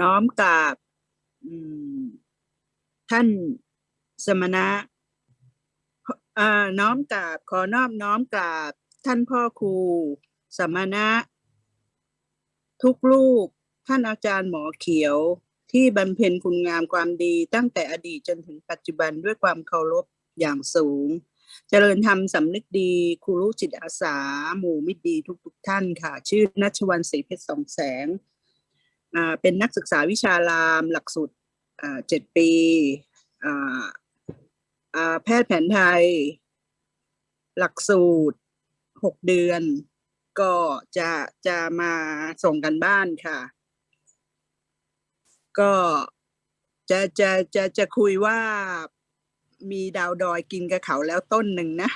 น้อมกราบท่านสมณะน้อมกราบขอนอบน้อมกราบท่านพ่อครูสมณะ ทุกลูกท่านอาจารย์หมอเขียวที่บำเพ็ญคุณงามความดีตั้งแต่อดีตจนถึงปัจจุบันด้วยความเคารพอย่างสูง เจริญธรรมสำนึกดีครูรู้จิตอาสา หมู่มิตรดีทุกๆทท่านค่ะ ชื่อนัชวันศรีเพชรสองแสง เป็นนักศึกษาวิชารามหลักสูตรเจ็ดปีแพทย์แผนไทย หลักสูตรหกเดือน ก็จะจะมาส่งกันบ้านค่ะ ก็จะจะจะจะคุยว่ามีดาวดอยกินกับเขาแล้วต้นหนึ่งนะ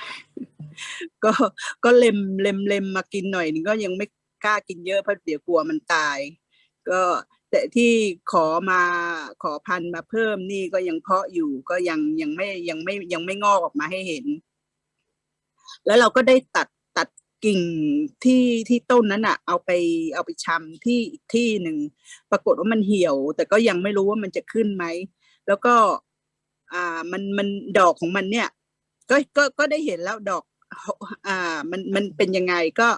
ก็ก็เล็มเล็มเล็มมากินหน่อยนึงก็ยังไม่กล้ากินเยอะเพราะเดี๋ยวกลัวมันตาย ก็แต่ที่ขอมาขอพันธุ์มาเพิ่มนี่ก็ยังเพาะอยู่ก็ยังยังไม่ยังไม่ยังไม่งอกออกมาให้เห็น แล้วเราก็ได้ตัดตัดกิ่งที่ที่ต้นนั้นอะเอาไปเอาไปชำที่อีกที่หนึ่งปรากฏว่ามันเหี่ยว แต่ก็ยังไม่รู้ว่ามันจะขึ้นไหม แล้วก็อ่ามันมันดอกของมันเนี่ย ก็ก็ก็ได้เห็นแล้วดอกอ่ามันมันเป็นยังไงก็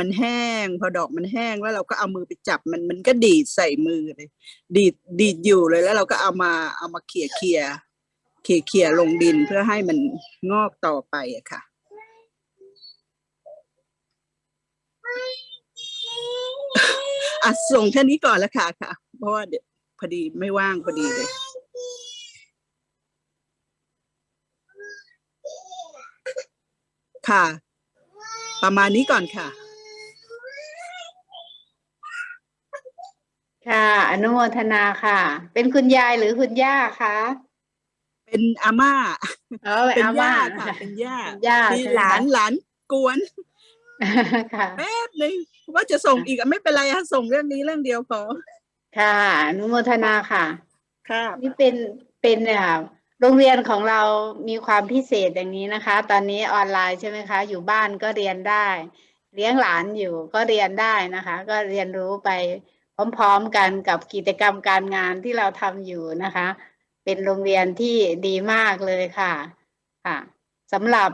มันแห้ง พอดอกมันแห้งแล้วเราก็เอามือไปจับมันมันก็ดีดใส่มือเลย ดีดดีดอยู่เลยแล้วเราก็เอามาเอามาเขี่ยเขี่ยเขี่ยเขี่ยลงดินเพื่อให้มันงอกต่อไปอะค่ะอะส่งแค่นี้ก่อนละค่ะค่ะ เพราะว่าเดี๋ยวพอดีไม่ว่างพอดีเลยค่ะ ประมาณนี้ก่อนค่ะ ค่ะ อนุโมทนาค่ะ เป็นคุณยายหรือคุณย่าคะเป็นอาม่าเออเป็นอาย่าม่าค่ะเป็นย่าเป็นย่ามีใช่ไหมหลานคะหลานกวนค่ะ แป๊บหนึงว่าจะส่งอีกอะไม่เป็นไรค่ะส่งเรื่องนี้เรื่องเดียวพอค่ะ อนุโมทนาค่ะ ค่ะ นี่เป็นเป็นอ่าโรงเรียนของเรามีความพิเศษอย่างนี้นะคะ ตอนนี้ออนไลน์ใช่ไหมคะ อยู่บ้านก็เรียนได้ เลี้ยงหลานอยู่ก็เรียนได้นะคะ ก็เรียนรู้ไป พร้อมๆกันกับกิจกรรมการงานที่เราทำอยู่นะคะ เป็นโรงเรียนที่ดีมากเลยค่ะ ค่ะสำหรับ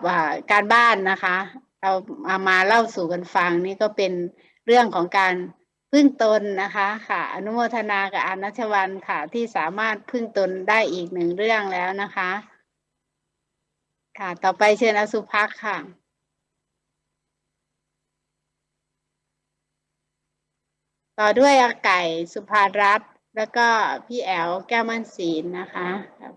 การบ้านนะคะ เราเอามาเล่าสู่กันฟังนี่ก็เป็นเรื่องของการพึ่งตนนะคะค่ะ อนุโมทนากับอานัชวันค่ะ ที่สามารถพึ่งตนได้อีกหนึ่งเรื่องแล้วนะคะ ค่ะ ต่อไปเชิญอสุภักค่ะ ต่อด้วยอาไก่สุภารัตน์แล้วก็พี่แอลแก้วมันศีลนะคะครับ